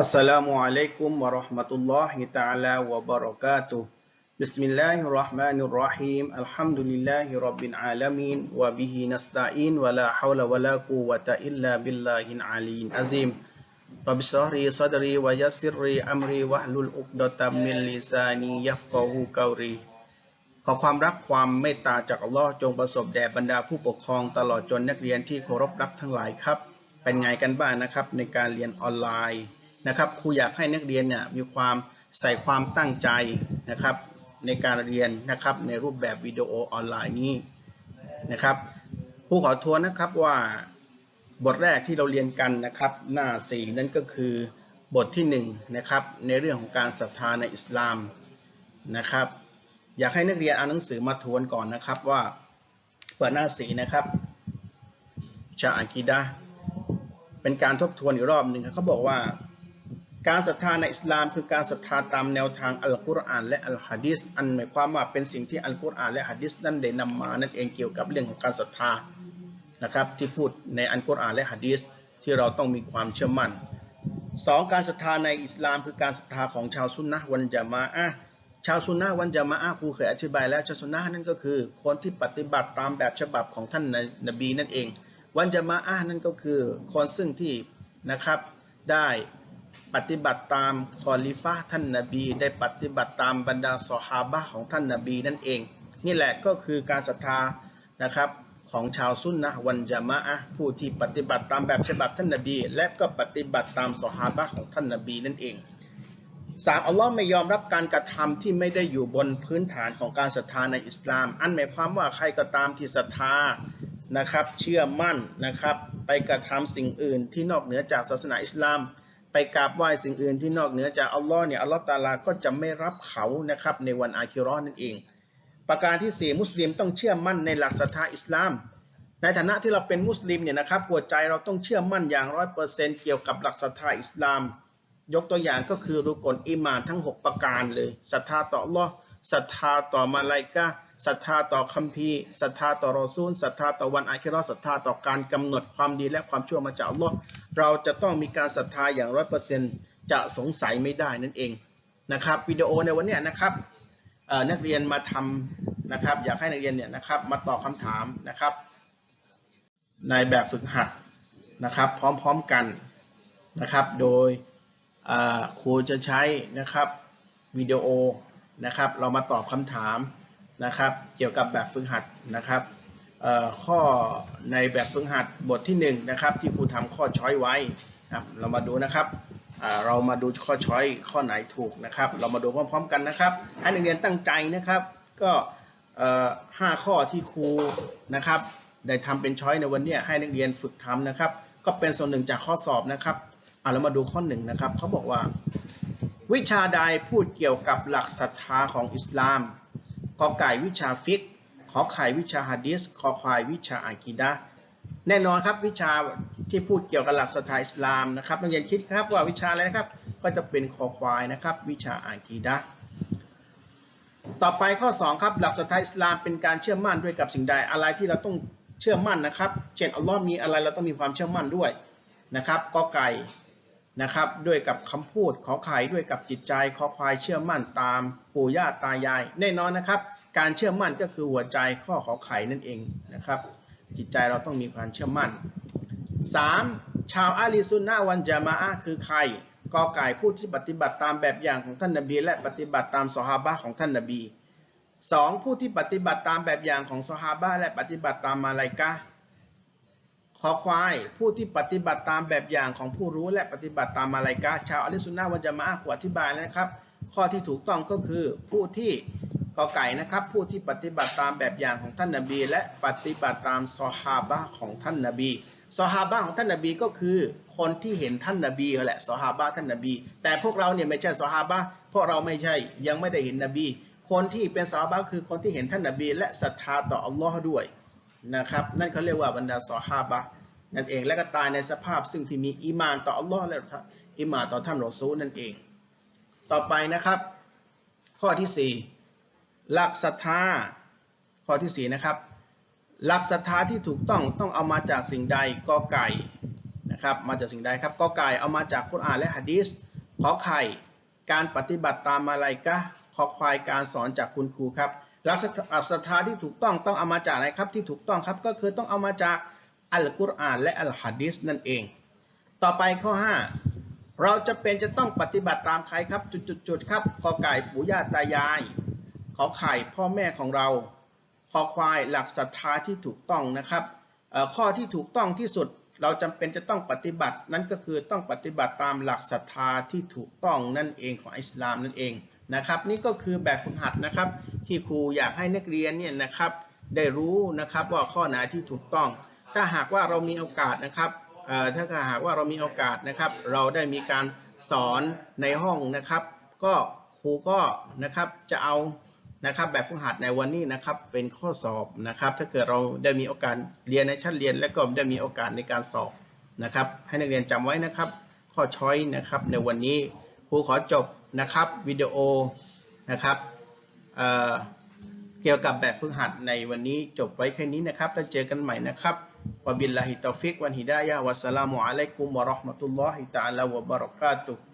Assalamualaikum warahmatullahi taala wabarakatuh. Bismillahirrahmanirrahim. Alhamdulillahi rabbil alamin wa bihi nasta'in wa la hawla wa la quwwata illa billahil aliyyil azim. Rabbi shrahli sadri wa yassir li amri wahlul 'uqdatam min lisani yafqahu qawli. ขอความรักความเมตตาจากอัลลอฮ์จงประสบแด่บรรดาผู้ปกครองตลอดจนนักเรียนที่เคารพรักทั้งหลายครับ เป็นไงกันบ้างนะครับในการเรียนออนไลน์ นะครับครูอยากให้นักเรียนเนี่ยมีความใส่ความตั้งใจนะครับในการเรียนนะครับในรูปแบบวิดีโอออนไลน์นี้นะครับครูขอทวนนะครับว่าบทแรกที่เราเรียนกันนะครับหน้าสี่นั่นก็คือบทที่หนึ่งนะครับในเรื่องของการศรัทธาในอิสลามนะครับ อยากให้นักเรียนเอาหนังสือมาทวนก่อนนะครับว่าเปิดหน้าสีนะครับชาอากีดะเป็นการทบทวนอีกรอบหนึ่งเขาบอกว่า การศรัทธาในอิสลามคือการศรัทธาตามแนวทางอัลกุรอานและอัลฮะดีษอันหมายความว่าเป็นสิ่งที่อัลกุรอานและฮะดีษนั้นได้นำมานั่นเองเกี่ยวกับเรื่องของการศรัทธานะครับที่พูดในอัลกุรอานและฮะดีษที่เราต้องมีความเชื่อมั่นสองการศรัทธาในอิสลามคือการศรัทธาของชาวซุนนะวันจามะอะชาวซุนนะวันจามะอะครูเคยอธิบายแล้วชาวซุนนะนั่นก็คือ คนที่ปฏิบัติตามแบบฉบับของท่านนบีนั่นเอง วันจามะอะนั่นก็คือคนซึ่งที่นะครับได้ ปฏิบัติตามคอลิฟะห์ท่านนบี ได้ปฏิบัติตามบรรดาสหาบะของท่านนบีนั่นเอง นี่แหละก็คือการศรัทธานะครับของชาวซุนนะวันจามะอะผู้ที่ปฏิบัติตามแบบฉบับท่านนบี และก็ปฏิบัติตามสหาบะของท่านนบีนั่นเองสามอัลลอฮ์ไม่ยอมรับการกระทำที่ไม่ได้อยู่บนพื้นฐานของการศรัทธาในอิสลาม อันหมายความว่าใครก็ตามที่ศรัทธานะครับ เชื่อมั่นนะครับ ไปกระทำสิ่งอื่นที่นอกเหนือจากศาสนาอิสลาม ไปกราบไหว้สิ่งอื่นที่นอกเหนือจากอัลลอฮ์เนี่ยอัลลอฮ์ตาลาก็จะไม่รับเขานะครับในวันอาคิรอนนั่นเอง ประการที่สี่มุสลิมต้องเชื่อมั่นในหลักศรัทธาอิสลาม ในฐานะที่เราเป็นมุสลิมเนี่ยนะครับหัวใจเราต้องเชื่อมั่นอย่างร้อยเปอร์เซนต์เกี่ยวกับหลักศรัทธาอิสลาม ยกตัวอย่างก็คือรุกลอิมานทั้ง 6 ประการเลยศรัทธาต่ออัลลอฮ์ศรัทธาต่อมาลายกา ศรัทธาต่อคัมภีร์ศรัทธาต่อรอซูลศรัทธาต่อวันอาคิเราะห์ศรัทธาต่อการกำหนดความดีและความชั่วมาจากอัลลอฮ์เราจะต้องมีการศรัทธาอย่างร้อยเปอร์เซ็นต์จะสงสัยไม่ได้นั่นเองนะครับวิดีโอในวันนี้นะครับนักเรียนมาทำนะครับ อยากให้นักเรียนเนี่ยนะครับมาตอบคำถามนะครับ ในแบบฝึกหัดนะครับ พร้อมๆกันนะครับ โดยครูจะใช้นะครับวิดีโอนะครับ เรามาตอบคำถาม นะครับ เกี่ยวกับแบบฝึกหัดนะครับข้อในแบบฝึกหัดบทที่1นงนะครับที่ครูทำข้อช้อยไว้ครับเรามาดูนะครับเรามาดูข้อช้อยข้อไหนถูกนะครับ เรามาดูพร้อมๆกันนะครับให้นักเรียนตั้งใจนะครับ ก็ห้าข้อที่ครูนะครับ ได้ทำเป็นช้อยในวันนี้ให้นักเรียนฝึกทำนะครับ ก็เป็นส่วนหนึ่งจากข้อสอบนะครับอะเรามาดูข้อหนึ่งนะครับเขาบอกว่า วิชาใดพูดเกี่ยวกับหลักศรัทธาของอิสลาม กอไก่วิชาฟิกขอไข่วิชาฮะดิษคอควายวิชาอากีดะแน่นอนครับวิชาที่พูดเกี่ยวกับหลักศรัทธาอิสลามนะครับนักเรียนคิดครับว่าวิชาอะไรนะครับก็จะเป็นคอควายนะครับวิชาอากีดะต่อไปข้อ2ครับหลักศรัทธาอิสลามเป็นการเชื่อมั่นด้วยกับสิ่งใดอะไรที่เราต้องเชื่อมั่นนะครับ เช่นอัลลอฮ์มีอะไรเราต้องมีความเชื่อมั่นด้วยนะครับกอไก่ นะครับ ด้วยกับคำพูดขอไข่ด้วยกับจิตใจขอควายเชื่อมั่นตามปู่ย่าตายาย แน่นอนนะครับ การเชื่อมั่นก็คือหัวใจข้อขอไข่นั่นเองนะครับ จิตใจเราต้องมีความเชื่อมั่น 3. ชาวอาลีซุนนะห์วันจามะอะห์คือใครกอไก่ผู้ที่ปฏิบัติตามแบบอย่างของท่านนบี และปฏิบัติตามสหาบะของท่านนบี 2. ผู้ที่ปฏิบัติตามแบบอย่างของสหาบะและปฏิบัติตามมาลายกา ขอควาย ผู้ที่ปฏิบัติตามแบบอย่างของผู้รู้และปฏิบัติตามมาลายกาชาวอะลิสุนนะห์วันจะมาอะห์ขวอธิบายแล้วนะครับ ข้อที่ถูกต้องก็คือผู้ที่กอไก่นะครับ ผู้ที่ปฏิบัติตามแบบอย่างของท่านนบี และปฏิบัติตามซอฮาบะของท่านนบีซอฮาบะของท่านนบีก็คือคนที่เห็นท่านนบีแหละซอฮาบะท่านนบี แต่พวกเราเนี่ยไม่ใช่ซอฮาบะเพราะเราไม่ใช่ยังไม่ได้เห็นนบี คนที่เป็นซอฮาบะคือคนที่เห็นท่านนบี และศรัทธาต่ออัลลอฮ์ด้วย นะครับ นั่นเขาเรียกว่าบรรดาซอฮาบะห์นั่นเอง และก็ตายในสภาพซึ่งที่มีอีมานต่ออัลลอฮ์และอีมานต่อท่านรอซูลนั่นเอง ต่อไปนะครับ ข้อที่ 4 หลักศรัทธา ข้อที่ 4 นะครับ หลักศรัทธาที่ถูกต้องต้องเอามาจากสิ่งใดกอไก่นะครับ มาจากสิ่งใดครับกอไก่เอามาจากคุรอานและฮะดีษขอไข่ การปฏิบัติตามมาลายกะขอควายการสอนจากคุณครูครับ หลักศรัทธาที่ถูกต้องต้องเอามาจากอะไหนครับที่ถูกต้องครับก็คือต้องเอามาจากอัลกุรอานและอัลฮะดีษนั่นเอง ต่อไปข้อ 5 เราจะเป็นจะต้องปฏิบัติตามใครครับจุดๆครับกอไก่ปู่ย่าตายาย ขอไข่พ่อแม่ของเราคอควายหลักศรัทธาที่ถูกต้องนะครับข้อที่ถูกต้องที่สุดเราจำเป็นจะต้องปฏิบัติ นั่นก็คือต้องปฏิบัติตามหลักศรัทธาที่ถูกต้องนั่นเองของอิสลามนั่นเอง นะครับ นี่ก็คือแบบฝึกหัดนะครับ ที่ครูอยากให้นักเรียนเนี่ยนะครับได้รู้นะครับว่าข้อไหนที่ถูกต้อง ถ้าหากว่าเรามีโอกาสนะครับถ้าหากว่าเรามีโอกาสนะครับ เราได้มีการสอนในห้องนะครับ ก็ครูก็นะครับจะเอานะครับแบบฝึกหัดในวันนี้นะครับเป็นข้อสอบนะครับ ถ้าเกิดเราได้มีโอกาสเรียนในชั้นเรียน และก็ได้มีโอกาสในการสอบนะครับ ให้นักเรียนจำไว้นะครับ ข้อช้อยนะครับในวันนี้ครูขอจบ นะครับวิดีโอนะครับเเกี่ยวกับแบบฝึกหัดในวันนี้จบไว้แค่นี้นะครับแล้วเจอกันใหม่นะครับวบิลลาฮิตอฟิกวันฮิดายะวัสสลามุอะลัยกุมวะราะห์มะตุลลอฮิตะอาลาวะบะเราะกาตุฮ์